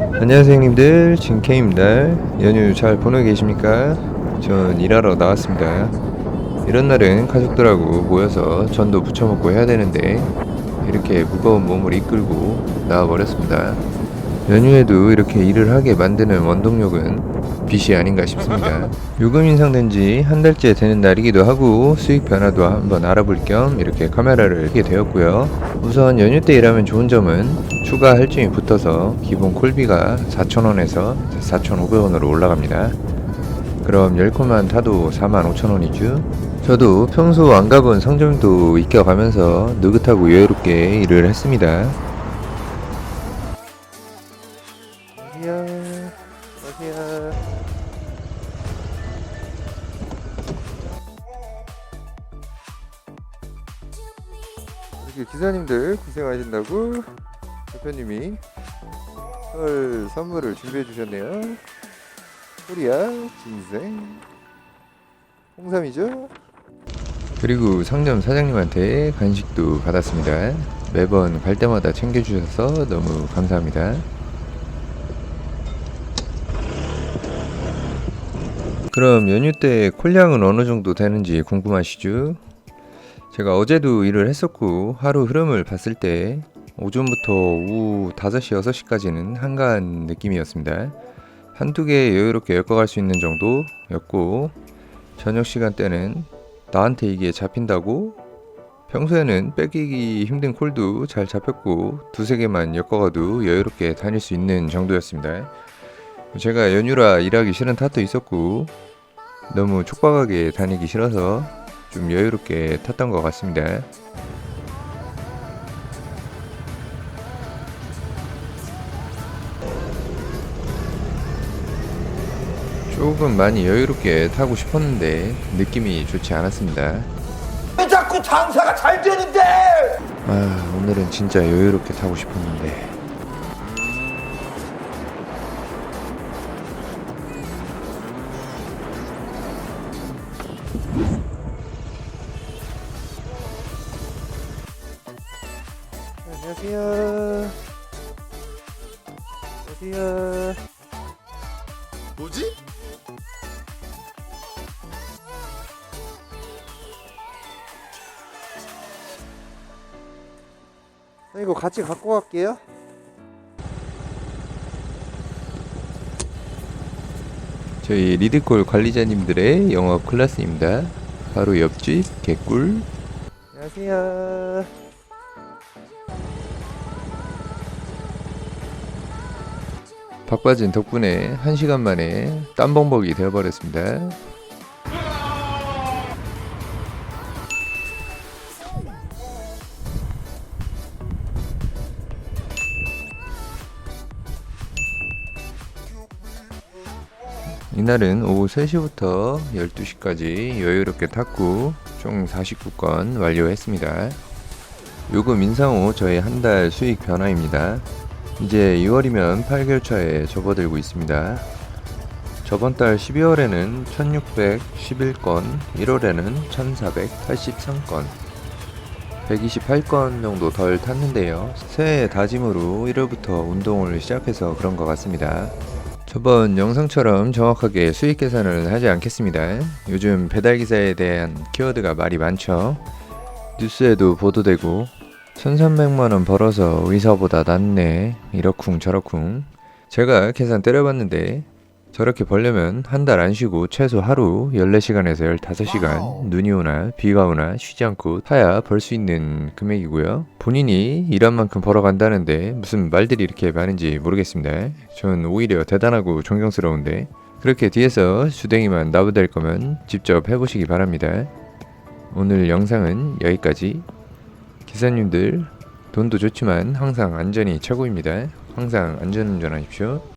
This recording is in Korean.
안녕하세요 형님들. 진케입니다. 연휴 잘 보내고 계십니까? 전 일하러 나왔습니다. 이런 날은 가족들하고 모여서 전도 부쳐 먹고 해야 되는데 이렇게 무거운 몸을 이끌고 나와버렸습니다 연휴에도 이렇게 일을 하게 만드는 원동력은 빚이 아닌가 싶습니다 요금 인상된 지 한 달째 되는 날이기도 하고 수익 변화도 한번 알아볼 겸 이렇게 카메라를 켜게 되었고요 우선 연휴 때 일하면 좋은 점은 추가 할증이 붙어서 기본 콜비가 4,000원에서 4,500원으로 올라갑니다. 그럼 10콜만 타도 45,000원이죠. 저도 평소 안 가본 성정도 익혀가면서 느긋하고 여유롭게 일을 했습니다. 어서야, 어서야. 이렇게 기사님들 고생하신다고 대표님이 설 선물을 준비해 주셨네요. 코리아 진생 홍삼이죠. 그리고 상점 사장님한테 간식도 받았습니다. 매번 갈 때마다 챙겨주셔서 너무 감사합니다. 그럼 연휴 때 콜량은 어느 정도 되는지 궁금하시죠? 제가 어제도 일을 했었고 하루 흐름을 봤을 때 오전부터 오후 5시, 6시까지는 한가한 느낌이었습니다. 한두 개 여유롭게 엮어갈 수 있는 정도였고 저녁 시간대는 나한테 이게 잡힌다고 평소에는 뺏기기 힘든 콜도 잘 잡혔고 두세 개만 엮어가도 여유롭게 다닐 수 있는 정도였습니다. 제가 연휴라 일하기 싫은 탓도 있었고 너무 촉박하게 다니기 싫어서 좀 여유롭게 탔던 것 같습니다. 조금 많이 여유롭게 타고 싶었는데 느낌이 좋지 않았습니다. 왜 자꾸 장사가 잘 되는데? 아, 오늘은 진짜 여유롭게 타고 싶었는데. 안녕하세요. 안녕하세요. 뭐지? 이거 같이 갖고 갈게요. 저희 리드콜 관리자님들의 영업 클래스입니다. 바로 옆집 개꿀. 안녕하세요. 바빠진 덕분에 한 시간 만에 땀벙벅이 되어버렸습니다. 이날은 오후 3시부터 12시까지 여유롭게 탔고 총 49건 완료했습니다. 요금 인상 후 저의 한달 수익 변화입니다. 이제 6월이면 8개월 차에 접어들고 있습니다. 저번 달 12월에는 1611건, 1월에는 1483건, 128건 정도 덜 탔는데요. 새해 다짐으로 1월부터 운동을 시작해서 그런 것 같습니다. 저번 영상처럼 정확하게 수익 계산을 하지 않겠습니다. 요즘 배달기사에 대한 키워드가 말이 많죠. 뉴스에도 보도되고 1300만원 벌어서 의사보다 낫네 이러쿵 저러쿵 제가 계산 때려봤는데 저렇게 벌려면 한 달 안 쉬고 최소 하루 14시간에서 15시간 눈이 오나 비가 오나 쉬지 않고 타야 벌 수 있는 금액이고요. 본인이 일한 만큼 벌어간다는데 무슨 말들이 이렇게 많은지 모르겠습니다. 전 오히려 대단하고 존경스러운데 그렇게 뒤에서 주댕이만 나부될 거면 직접 해보시기 바랍니다. 오늘 영상은 여기까지. 기사님들 돈도 좋지만 항상 안전이 최고입니다. 항상 안전운전하십시오.